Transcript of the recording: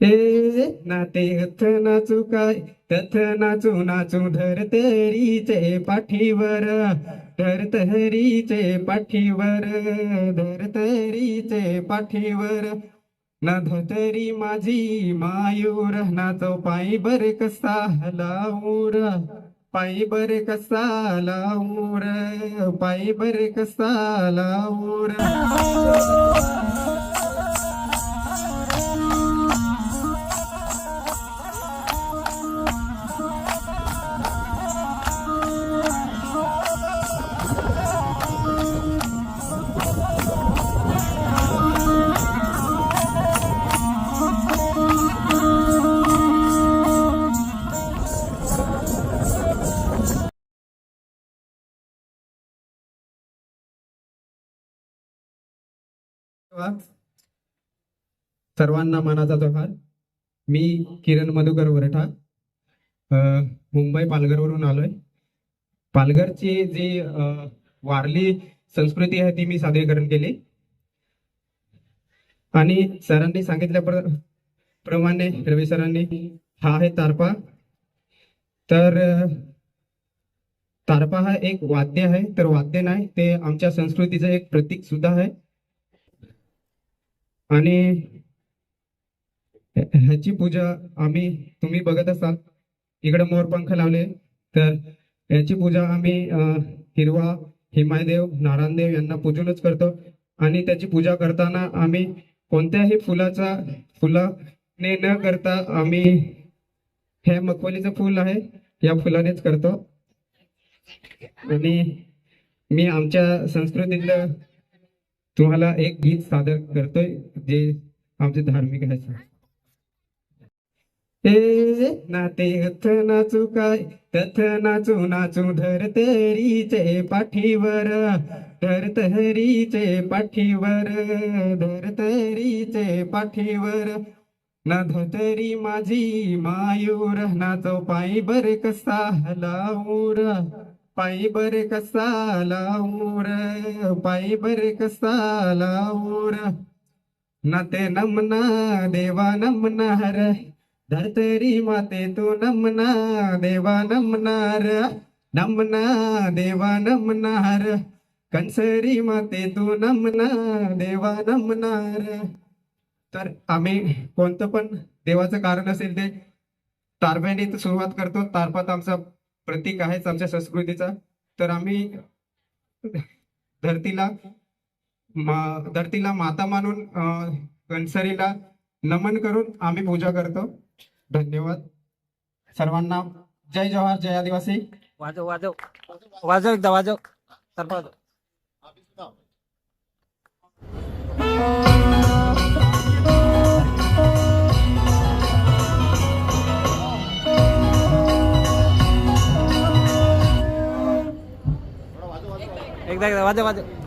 ए नाते हथ नाचू काय तथ नाचू नाचू धरतरीचे पाठीवर धरतरीचे पाठीवर धरतरीचे पाठीवर. ना धतरी माझी मायूर नाचो पायी बर कसा हलाऊर? पायी बर कसा लाऊर पायी बर कसा लाऊर सर्वांना मनाचा जोहार. मी किरण मधुकर वरठा मुंबई पालघरवरून आलोय. पालघरची जी वारली संस्कृती आहे ती मी सादरीकरण केली. आणि सरांनी सांगितल्या प्रमाणे रवी सरांनी हा आहे तारपा. तर तारपा हा एक वाद्य आहे. तर वाद्य नाही ते आमच्या संस्कृतीचं एक प्रतीक सुद्धा आहे. आणि ह्याची पूजा आम्ही तुम्ही बघत असाल. इकडे मोरपंख लावले. तर याची पूजा आम्ही हिरवा हिमायदेव नारायणदेव यांना पूजूनच करतो. आणि त्याची पूजा करताना आम्ही कोणत्याही फुलाचा फुलाने न करता आम्ही हे मखवलीचं फुल आहे या फुलानेच करतो. आणि मी आमच्या संस्कृतीतलं तुम्हाला एक गीत सादर करतोय जे आमचे धार्मिक आहे ए नाते हथ नाचू काय तथ नाचू नाचू धरतरीचे पाठीवर धरतरीचे पाठीवर धरतरीचे पाठीवर. ना धतरी माझी मायूर नाचो पायी बर कसा हलाऊर पायी बर कसा लाऊर पायी बर कसा लाऊर न ते नमना देवा नमनार धरतरी माते तू नमना देवा नमनार नमना देवा नमनार कंसरी माते तू नमना देवा नमनार तर आम्ही कोणतं पण देवाचं कारण असेल ते तारब्याने सुरुवात करतो. तारपात आमचा प्रतीक आहेच आमच्या संस्कृतीचा. तर आम्ही धरतीला मा- धरतीला माता मानून कणसरीला नमन करून आम्ही पूजा करतो. धन्यवाद. सर्वांना जय जवाहर जय आदिवासी. वाजव वाजव. वाजव एकदा वाजव. तर वाजव एकदा एकदा वाजव वाजव